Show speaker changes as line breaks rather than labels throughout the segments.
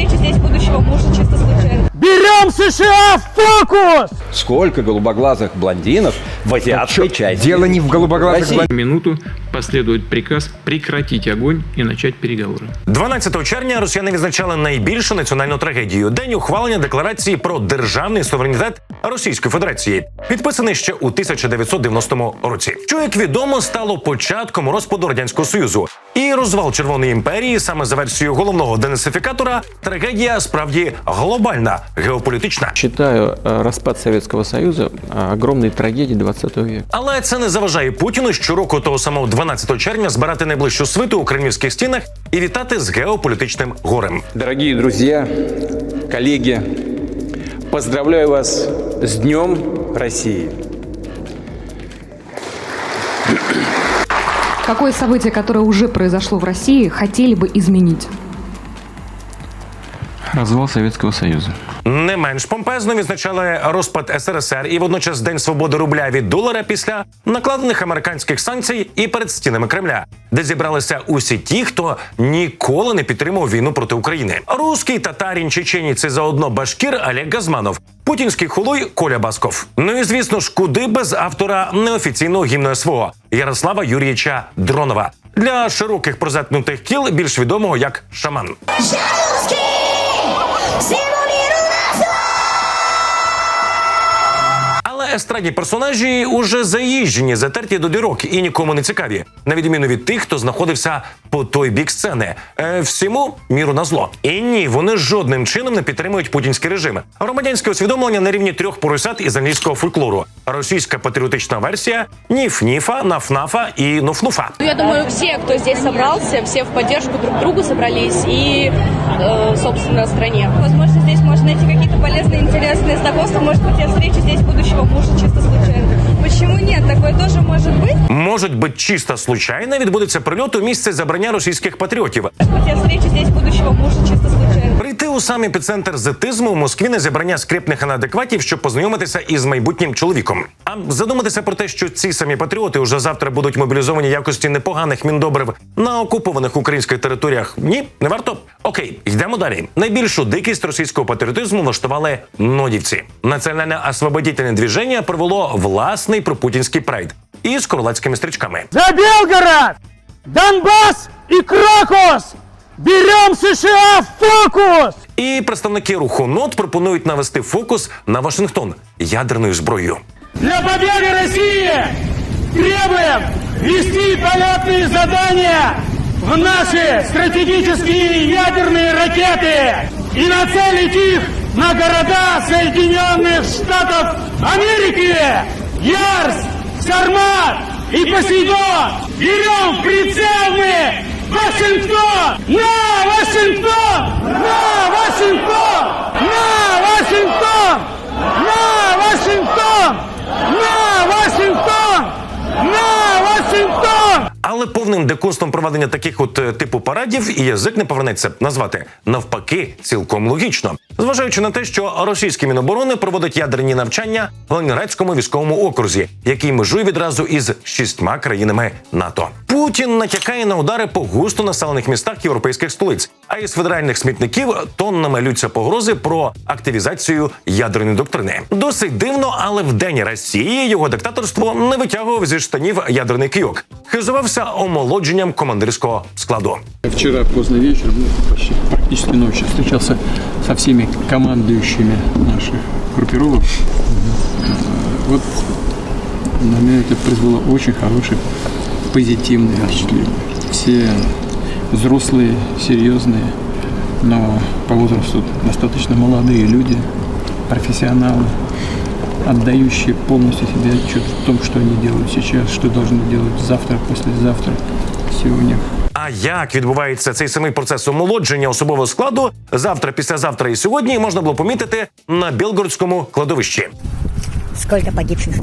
встречу здесь будущего мужа чисто случайно.
Берем США в фокус!
Сколько голубоглазых блондинов в азиатской части
Дело не в голубоглазых
России.
блондинах.
минуту последует приказ прекратить огонь и начать переговоры.
12 червня росіяни відзначали найбільшу національну трагедію день ухвалення декларації про державний суверенітет Російської Федерації, підписаний ще у 1990 році. Що як відомо стало початком розпаду радянського союзу і розвал Червоної імперії, саме за версією головного денацифікатора, трагедія справді глобальна, геополітична.
Считаю э, распад Советского Союза э, огромной трагедией 20 века.
Але це не заважає Путіну щороку того самого 12 червня збирати найближчу свиту у кремлівських стінах і вітати з геополітичним горем.
Дорогие друзья, коллеги, поздравляю вас с Днем России.
Какое событие, которое уже произошло в России, хотели бы изменить?
Развал Советского Союза.
Не менш помпезно відзначали розпад СРСР і водночас День свободи рубля від долара після накладених американських санкцій і перед стінами Кремля, де зібралися усі ті, хто ніколи не підтримав війну проти України. Руський татарін, чеченець і заодно башкір Олег Газманов, путінський хулуй Коля Басков. Ну і звісно ж, куди без автора неофіційного гімну СВО Ярослава Юрійовича Дронова для широких прозетнутих кіл, більш відомого як шаман. Але естрадні персонажі уже заїжджені, затерті до дірок і нікому не цікаві, на відміну від тих, хто знаходився по той бік сцени. Е, всьому міру на зло. І ні, вони жодним чином не підтримують путінський режим. Громадянське усвідомлення на рівні трьох поросят із англійського фольклору. Російська патріотична версія ніф-ніфа, наф-нафа і ноф-нуфа.
Ну, я думаю, все, кто здесь собрался, все в поддержку друг другу собрались и, э, собственно, стране. Возможно, здесь можно найти какие-то полезные, интересные знакомства. Может быть, я встречу здесь будущего мужа чисто случайно. Почему нет? Такое тоже может быть.
Можуть бути чисто случайно відбудеться прильот у місце забрання російських патріотів.
Может быть, я встречу здесь будущего мужа чисто случайно.
Прийти у сам епіцентр зетизму у Москві на зібрання скрипних неадекватів, щоб познайомитися із майбутнім чоловіком. А задуматися про те, що ці самі патріоти уже завтра будуть мобілізовані в якості непоганих міндобрив на окупованих українських територіях. Ні, не варто. Окей, йдемо далі. Найбільшу дикість російського патріотизму влаштували нодівці. Національне освободітельне движення провело власний пропутінський прайд із королевськими стрічками.
За Белгород! Донбасс и Крокус! Берем США в фокус!
І представники руху НОТ пропонують навести фокус на Вашингтон ядерною зброєю.
Для победы России требуем вести полетные задания в наши стратегические ядерные ракеты и нацелить их на города Соединенных Штатов Америки! Ярс, Сармат и Посейдон! Берем в прицел мы Вашингтон! На Вашингтон!
Повним дикунством проведення таких от е, типу парадів і язик не повернеться назвати навпаки цілком логічно, зважаючи на те, що російські міноборони проводять ядерні навчання в Ленінградському військовому окрузі, який межує відразу із шістьма країнами НАТО. Путін натякає на удари по густо населених містах європейських столиць, а із федеральних смітників тоннами лються погрози про активізацію ядерної доктрини. Досить дивно, але в день Росії його диктаторство не витягував зі штанів ядерний кийок, хизувався омолодженням командирського складу.
Вчера поздно вечером, ну, почти практически ночью, встречался со всеми командующими наших группировок. Э, Вот на меня это произвело очень хорошее позитивное впечатление. Все взрослые, серьезные, но по возрасту достаточно молодые люди, профессионалы, отдающие полностью себе отчет в том, что они делают сейчас, что должны делать завтра, послезавтра. Все у них
А як відбувається цей самий процес омолодження особового складу завтра, післязавтра і сьогодні можна було помітити на Білгородському кладовищі.
Сколько погибших?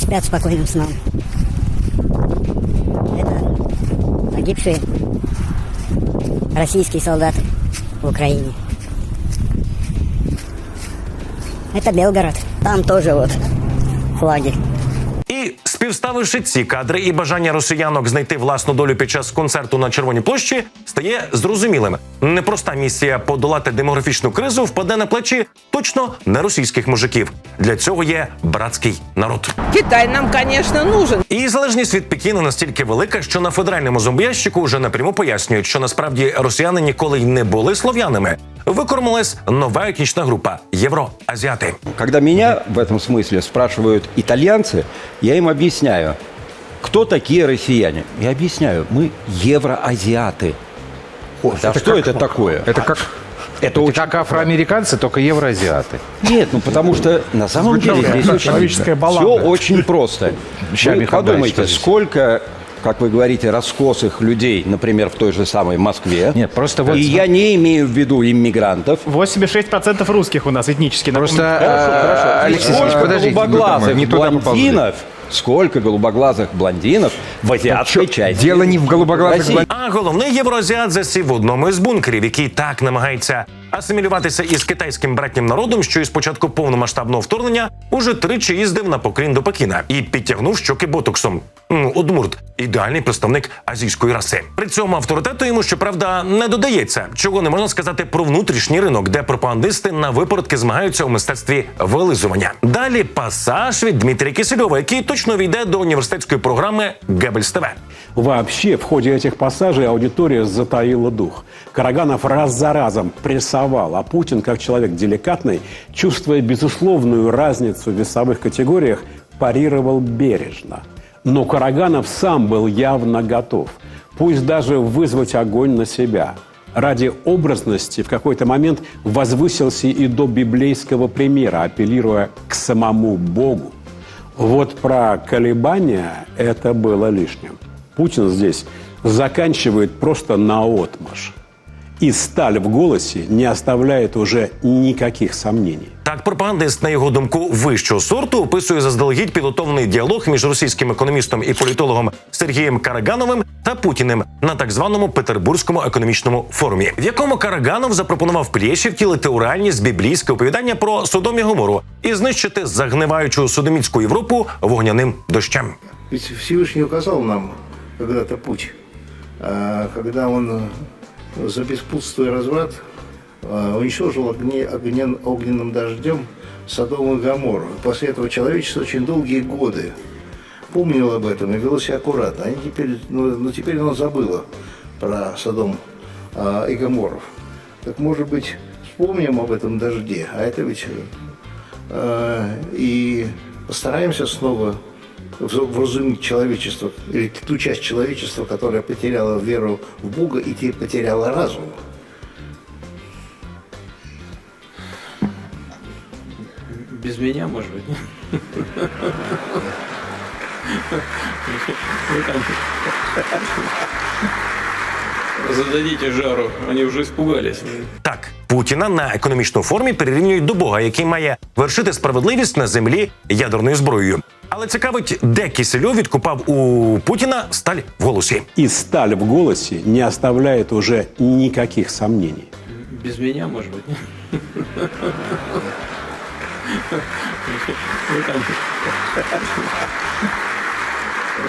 Спят спокойным сном. Это погибшие российские солдаты в Украине. Это Белгород. Там тоже вот флаги.
І Співставивши ці кадри і бажання росіянок знайти власну долю під час концерту на Червоній площі, стає зрозумілим. Непроста місія подолати демографічну кризу впаде на плечі точно не російських мужиків. Для цього є братський народ.
Китай нам, конечно, нужен.
І залежність від Пекіна настільки велика, що на федеральному зомбоящику вже напряму пояснюють, що насправді росіяни ніколи й не були слов'янами. Викормилась нова етнічна група євроазіати.
Когда меня в этом смысле спрашивают итальянцы, я им объясняю, кто такие россияне. Я объясняю, мы евроазиаты. а что это такое?
Это как,
Это очень
как афроамериканцы, только евроазиаты.
Нет, ну потому что на самом деле здесь
человеческая
очень,
баланда.
все очень просто.
Ща
Вы
Михаил
подумайте,
Борисович,
сколько, как вы говорите, раскосых людей, например, в той же самой Москве.
Нет, просто вот-
И я не имею в виду иммигрантов.
86% русских у нас этнически.
Просто, э, Алексей Алексеевич,
Сколько
подождите,
голубоглазых
не туда поползли.
блондинов, сколько голубоглазых блондинов в азиатской части
Дело не в голубоглазых
России.
блондинах.
А головний євроазіат засів в одному із бункерів, який так намагається асимілюватися із китайським братнім народом, що із початку повномасштабного вторгнення уже тричі їздив на покрін до Пекіна і підтягнув щоки ботоксом. Удмурт ідеальний представник азійської раси. При цьому авторитету йому, щоправда, не додається, чого не можна сказати про внутрішній ринок, де пропагандисти на випадки змагаються у мистецтві вилизування. Далі пасаж від Дмитрія Кисельова, який точно війде до університетської програми Гебельс ТВ.
Вообще, в ходе этих пассажей аудитория затаила дух. Караганов раз за разом прессовал, а Путин, как человек деликатный, чувствуя безусловную разницу в весовых категориях, парировал бережно. Но Караганов сам был явно готов, пусть даже вызвать огонь на себя. Ради образности в какой-то момент возвысился и до библейского примера, апеллируя к самому Богу. Вот про колебания это было лишним. Путин здесь заканчивает просто наотмашь. И сталь в голосе не оставляет уже никаких сомнений.
Так, пропагандист, на його думку, вищого сорту описує заздалегідь підготовлений діалог між російським економістом і політологом Сергієм Карагановим та Путіним на так званому Петербурзькому економічному форумі, в якому Караганов запропонував Клєші втілити у реальність біблійське оповідання про Содом і Гомору і знищити загниваючу судоміцьку Європу вогняним дощем.
Ведь Всевышний указал нам когда-то путь, а, когда он за беспутство и разврат э, уничтожил огне, огнен- огненным дождем Содом и Гоморру. После этого человечество очень долгие годы помнило об этом и вело себя аккуратно. Они теперь, ну, ну, теперь оно забыло про Содом а, и Гоморру. Так может быть, вспомним об этом дожде, а это ведь э, и постараемся снова вразумить человечество, или ту часть человечества, которая потеряла веру в Бога и теперь потеряла разум.
Без меня, может быть. Зададите жару, они уже испугались.
Так, Путіна на економічному форумі перерівнюють до Бога, який має вершити справедливість на землі ядерною зброєю. Але цікавить, де Кисельов відкупав у Путіна сталь в голосі.
И сталь в голосе не оставляет уже никаких сомнений.
Без меня, может быть.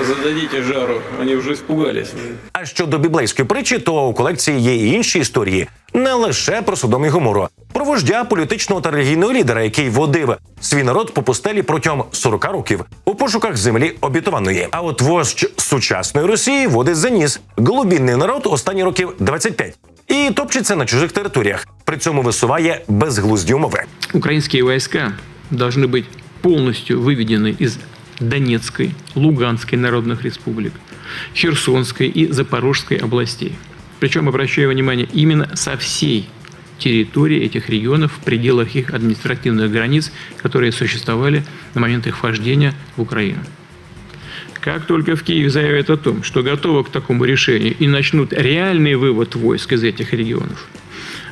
Зададите жару, они уже испугались.
А щодо біблейської притчі, то у колекції є і інші історії, не лише про Содом і Гомору, про вождя політичного та релігійного лідера, який водив свій народ по пустелі протягом 40 років у пошуках землі обітованої. А от вождь сучасної Росії водить за ніс голубінний народ останні років 25. І топчеться на чужих територіях. При цьому висуває безглузді умови.
Украинские войска должны быть полностью выведены из Донецкой, Луганской народных республик, Херсонской и Запорожской областей. Причем, обращаю внимание, именно со всей территории этих регионов в пределах их административных границ, которые существовали на момент их вхождения в Украину. Как только в Киеве заявят о том, что готовы к такому решению и начнут реальный вывод войск из этих регионов,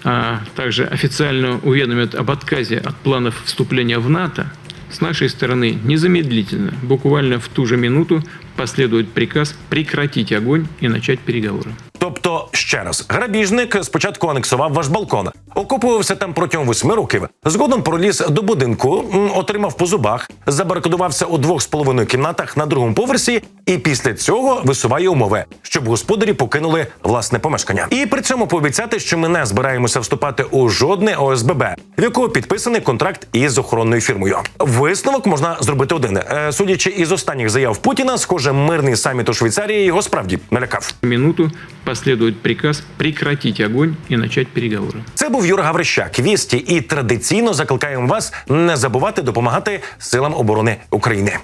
а также официально уведомят об отказе от планов вступления в НАТО, с нашей стороны незамедлительно, буквально в ту же минуту, последует приказ прекратить огонь и начать переговоры.
Тобто, ще раз, грабіжник спочатку анексував ваш балкон, окупувався там протягом восьми років. Згодом проліз до будинку, отримав по зубах, забарикадувався у двох з половиною кімнатах на другому поверсі, і після цього висуває умови, щоб господарі покинули власне помешкання. І при цьому пообіцяти, що ми не збираємося вступати у жодне ОСББ, в якого підписаний контракт із охоронною фірмою. Висновок можна зробити один. Е, Судячи із останніх заяв Путіна, схоже, мирний саміт у Швейцарії його справді налякав.
Минуту последует приказ прекратить огонь і начать переговори.
Це був Юра Гаврищак. Вісті і традиційно закликаємо вас не забувати допомагати силам оборони України.